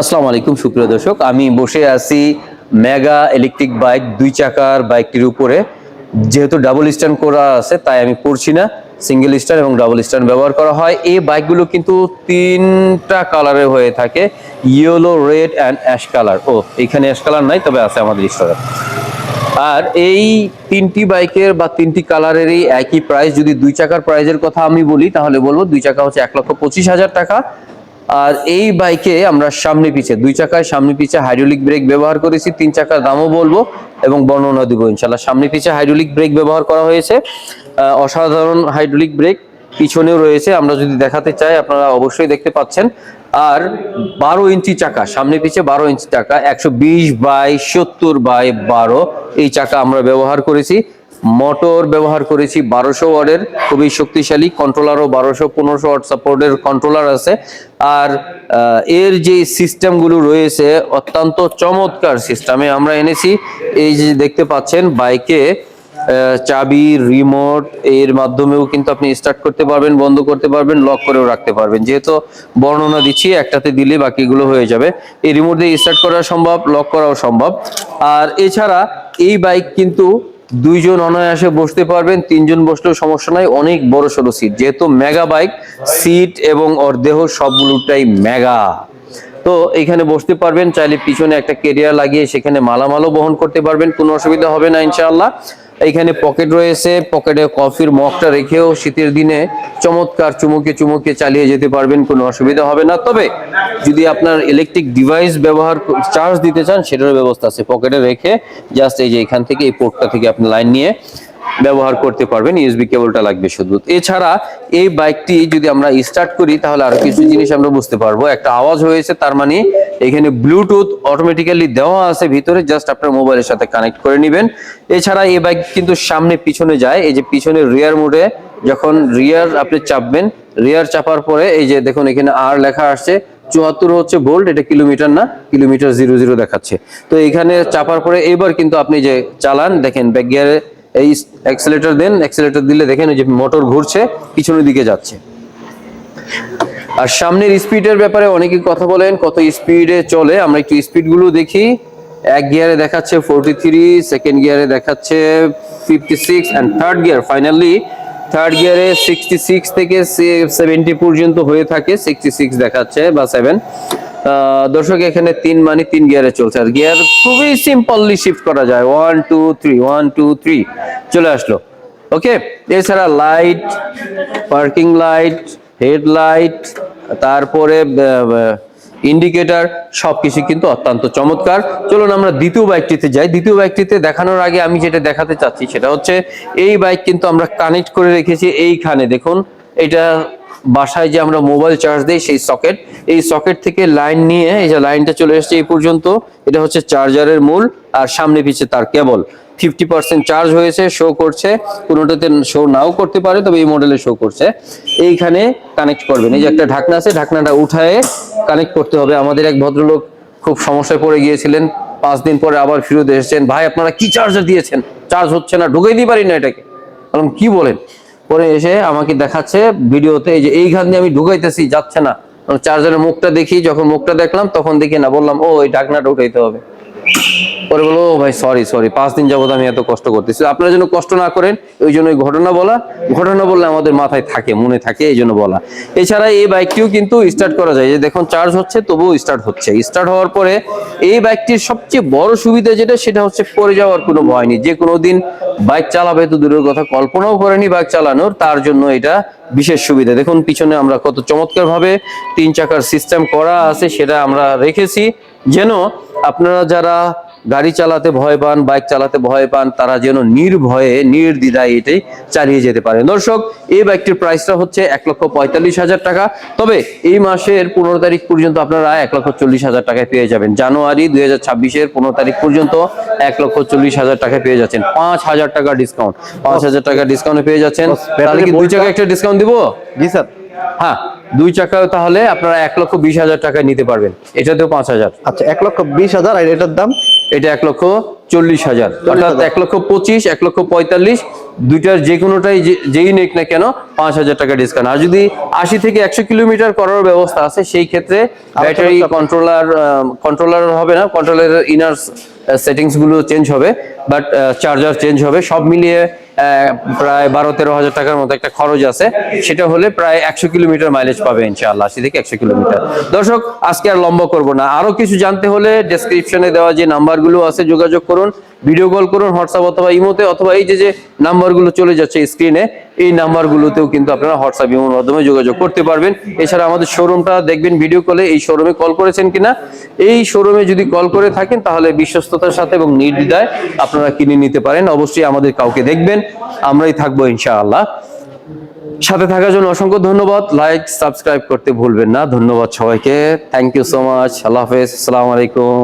আসসালামু আলাইকুম, সুপ্রিয় দর্শক। আমি বসে আছি মেগা ইলেকট্রিক বাইক, দুই চাকার বাইকটির উপরে। যেহেতু ডাবল স্ট্যান্ড করা আছে, তাই আমি পড়ছি না। সিঙ্গেল স্ট্যান্ড এবং ডাবল স্ট্যান্ড ব্যবহার করা হয়। এই বাইকগুলো কিন্তু তিনটা কালারে হয়ে থাকে, yellow, red and ash colour. ও, এখানে অ্যাশ কালার নাই, তবে আছে আমাদের স্টোরে আর এই তিনটি বাইকের বা তিনটি কালারেরই একই প্রাইস যদি দুই চাকার প্রাইজের কথা আমি বলি, তাহলে বলব দুই চাকা হচ্ছে এক লক্ষ পঁচিশ হাজার টাকা। আর এই বাইকে আমরা সামনে পিছে, দুই চাকায় সামনে পিছে হাইড্রোলিক ব্রেক ব্যবহার করেছি, তিন চাকার দামও বলব এবং বর্ণনা দিব ইনশাল্লাহ সামনে পিছে হাইড্রোলিক ব্রেক ব্যবহার করা হয়েছে অসাধারণ হাইড্রোলিক ব্রেক পিছনেও রয়েছে, আমরা যদি দেখাতে চাই, আপনারা অবশ্যই দেখতে পাচ্ছেন। আর বারো ইঞ্চি চাকা, সামনে পিছে বারো ইঞ্চি চাকা, একশো বিশ বাই সত্তর বাই বারো এই চাকা আমরা ব্যবহার করেছি। মোটর ব্যবহার করেছি বারোশো ওয়ার্ডের, খুবই শক্তিশালী কন্ট্রোলারও বারোশো, পনেরোশো ওয়াট সাপোর্টের কন্ট্রোলার আছে। আর এর যে সিস্টেমগুলো রয়েছে, অত্যন্ত চমৎকার সিস্টেমে আমরা এনেছি। এই যে দেখতে পাচ্ছেন বাইকে চাবি রিমোট এর মাধ্যমেও কিন্তু আপনি স্টার্ট করতে পারবেন, বন্ধ করতে পারবেন লক করেও রাখতে পারবেন। যেহেতু বর্ণনা দিচ্ছি, একটাতে দিলে বাকিগুলো হয়ে যাবে। এই রিমোট দিয়ে স্টার্ট করা সম্ভব লক করাও সম্ভব। আর এছাড়া এই বাইক কিন্তু দুইজন অনায়াসে বসতে পারবেন, তিনজন বসলেও সমস্যা নাই, অনেক বড় সড়ো সিট যেহেতু মেগা বাইক সিট এবং ওর দেহ সবগুলোটাই মেগা তো এখানে বসতে পারবেন, চাইলে পিছনে একটা কেরিয়ার লাগিয়ে সেখানে মালামালও বহন করতে পারবেন, কোনো অসুবিধা হবে না ইনশাআল্লাহ। এখানে পকেট রয়েছে, পকেটে কফির মগটা রেখেও শীতের দিনে চমৎকার চুমুকে চুমুকে চালিয়ে যেতে পারবেন, কোনো অসুবিধা হবে না। তবে যদি আপনার ইলেকট্রিক ডিভাইস ব্যবহার চার্জ দিতে চান, সেটারও ব্যবস্থা আছে। পকেটে রেখে জাস্ট এই যে এখান থেকে, এই পোর্টটা থেকে আপনি লাইন নিয়ে ব্যবহার করতে পারবেন ইউএসবি কেবলটা লাগবে শুধু এছাড়া এই বাইকটি যদি আমরা স্টার্ট করি, তাহলে আরও কিছু জিনিস আমরা বুঝতে পারব। একটা আওয়াজ হয়েছে, তার মানে এখানে ব্লুটুথ অটোমেটিক্যালি দেওয়া আছে, ভিতরে জাস্ট আপনার মোবাইলের সাথে কানেক্ট করে নেবেন। এছাড়া এই বাইক কিন্তু সামনে পিছনে যায়, এই যে পিছনে রিয়ার মোডে যখন রিয়ার আপনি চাপবেন রিয়ার চাপার পরে এই যে দেখুন এখানে আর লেখা আসছে, চুয়াত্তর হচ্ছে ভোল্ট এটা কিলোমিটার না, কিলোমিটার জিরো জিরো দেখাচ্ছে। তো এখানে চাপার পরে এবার কিন্তু আপনি যে চালান, দেখেন ব্যাক গিয়ারে এই অ্যাক্সেলেটর দেন অ্যাক্সেলেটর দিলে দেখেন যে মোটর ঘুরছে, পিছনের দিকে যাচ্ছে। আর সামনের স্পিডের ব্যাপারে অনেকে কথা বলেন, কত স্পিডে চলে। আমরা একটু স্পিডগুলো দেখি। এক গিয়ারে দেখাচ্ছে ফোরটি থ্রি সেকেন্ড গিয়ারে দেখাচ্ছে fifty six and third gear finally third গিয়ারে সিক্সটি সিক্স থেকে সেভেন্টি পর্যন্ত হয়ে থাকে সিক্সটি সিক্স দেখাচ্ছে বা সেভেন দর্শক, এখানে তিন মানে তিন গিয়ারে চলছে। আর গিয়ার খুবই সিম্পললি শিফট করা যায়। One two three one two three চলে আসলো। ওকে এছাড়া লাইট পার্কিং লাইট হেডলাইট তারপরে ইন্ডিকেটর সবকিছু কিন্তু অত্যন্ত চমৎকার। চলুন আমরা দ্বিতীয় বাইকটিতে যাই। দ্বিতীয় বাইকটিতে দেখানোর আগে আমি যেটা দেখাতে চাচ্ছি, সেটা হচ্ছে, এই বাইক কিন্তু আমরা কানেক্ট করে রেখেছি এইখানে। দেখুন, এটা বাসায় যে আমরা মোবাইল চার্জ দেই সেই সকেট, এই সকেট থেকে লাইন নিয়ে, এই যে লাইনটা চলে এসেছে এই পর্যন্ত, এটা হচ্ছে চার্জারের মূল, আর সামনে পিছে তার কেবল। ফিফটি পার্সেন্ট চার্জ হয়েছে শো করছে, কোনোটাতে শো নাও করতে পারে, তবে এই মডেলে শো করছে। এইখানে কানেক্ট করবেন। এই যে একটা ঢাকনা আছে, ঢাকনাটা উঠায়ে কানেক্ট করতে হবে। আমাদের এক ভদ্রলোক খুব সমস্যায় পড়ে গিয়েছিলেন। পাঁচ দিন পরে আবার ফিরত এসেছেন। ভাই, আপনারা কি চার্জার দিয়েছেন? চার্জ হচ্ছে না, ঢুকাই দিতে পারি না এটাকে। কারণ কি বলেন? পরে এসে আমাকে দেখাচ্ছে ভিডিওতে এই যে এইখান দিয়ে আমি ঢুকাইতেছি, যাচ্ছে না। চার্জারের মুখটা দেখি, যখন মুখটা দেখলাম, তখন দেখি না, বললাম, ও ওই ঢাকনাটা উঠাইতে হবে। পরে বলো, "ও ভাই সরি সরি পাঁচ দিন যাবত আমি এত কষ্ট করতেছি। আপনারা যেন কষ্ট না করেন ওই জন্য ঘটনা বলা, ঘটনা বললে আমাদের মাথায় থাকে, মনে থাকে, এই জন্য বলা। এছাড়া এই বাইকটিও কিন্তু স্টার্ট করা যায়। যে দেখুন চার্জ হচ্ছে, তবুও স্টার্ট হচ্ছে। স্টার্ট হওয়ার পরে এই বাইকটির সবচেয়ে বড় সুবিধা যেটা, সেটা হচ্ছে পড়ে যাওয়ার কোনো ভয় নেই। যে কোনো দিন বাইক চালাবে তো দূরের কথা, কল্পনাও করেনি বাইক চালানোর, তার জন্য এটা বিশেষ সুবিধা। দেখুন, পিছনে আমরা কত চমৎকার ভাবে তিন চাকার সিস্টেম করা আছে, সেটা আমরা রেখেছি। যেন আপনারা যারা গাড়ি চালাতে ভয় পান বাইক চালাতে ভয় পান তারা যেন নির্ভয়ে নির্দ্বিধায় এটাই চালিয়ে যেতে পারে। দর্শক এই বাইকটির প্রাইসটা হচ্ছে এক লক্ষ পঁয়তাল্লিশ হাজার টাকা। তবে এই মাসের পনেরো তারিখ পর্যন্ত আপনারা এক লক্ষ চল্লিশ হাজার টাকায় পেয়ে যাবেন। জানুয়ারি দুই হাজার ছাব্বিশের পনেরো তারিখ পর্যন্ত এক লক্ষ চল্লিশ হাজার টাকায় পেয়ে যাচ্ছেন। পাঁচ হাজার টাকা ডিসকাউন্ট পাঁচ হাজার টাকা ডিসকাউন্টে পেয়ে যাচ্ছেন। তাহলে কি দুই টাকা একটা ডিসকাউন্ট দিব? জি স্যার। হ্যাঁ। দুই চাকা তাহলে আপনারা এক লক্ষ বিশ হাজার টাকায় নিতে পারবেন। এটাতেও পাঁচ হাজার। আচ্ছা এক লক্ষ বিশ হাজার আর এটার দাম? এটা এক লক্ষ চল্লিশ হাজার। অর্থাৎ এক লক্ষ পঁচিশ এক লক্ষ পঁয়তাল্লিশ দুইটার যে কোনোটাই যেই নেক না কেন পাঁচ হাজার টাকা ডিসকাউন্ট আর যদি আশি থেকে একশো কিলোমিটার করার ব্যবস্থা আছে সেই ক্ষেত্রে ব্যাটারি কন্ট্রোলার কন্ট্রোলার হবে না কন্ট্রোলারের ইনার সেটিংসগুলো চেঞ্জ হবে বাট চার্জার চেঞ্জ হবে সব মিলিয়ে প্রায় বারো তেরো হাজার টাকার মতো একটা খরচ আছে। সেটা হলে প্রায় একশো কিলোমিটার মাইলেজ পাবে ইনশাআল্লাহ, আশি থেকে একশো কিলোমিটার। দর্শক, আজকে আর লম্বা করব না। আরও কিছু জানতে হলে ডেসক্রিপশনে দেওয়া যে নাম্বারগুলো আছে যোগাযোগ করুন। ভিডিও কল করুন হোয়াটসঅ্যাপ অথবা ইমোতে, অথবা এই যে যে নাম্বারগুলো চলে যাচ্ছে স্ক্রিনে, এই নাম্বারগুলোতেও কিন্তু আপনারা হোয়াটসঅ্যাপ ইমোর মাধ্যমে যোগাযোগ করতে পারবেন। এছাড়া আমাদের শোরুমটা দেখবেন ভিডিও কলে এই শোরুমে কল করেছেন কিনা? এই শোরুমে যদি কল করে থাকেন, তাহলে বিশ্বস্ততার সাথে এবং নির্দ্বিধায় আপনারা কিনে নিতে পারেন। অবশ্যই আমাদের কাউকে দেখবেন, আমরাই থাকব ইনশাআল্লাহ। সাথে থাকার জন্য অসংখ্য ধন্যবাদ। লাইক সাবস্ক্রাইব করতে ভুলবেন না। ধন্যবাদ সবাইকে। থ্যাংক ইউ সো মাচ আল্লাহ হাফেজ। আসসালামু আলাইকুম।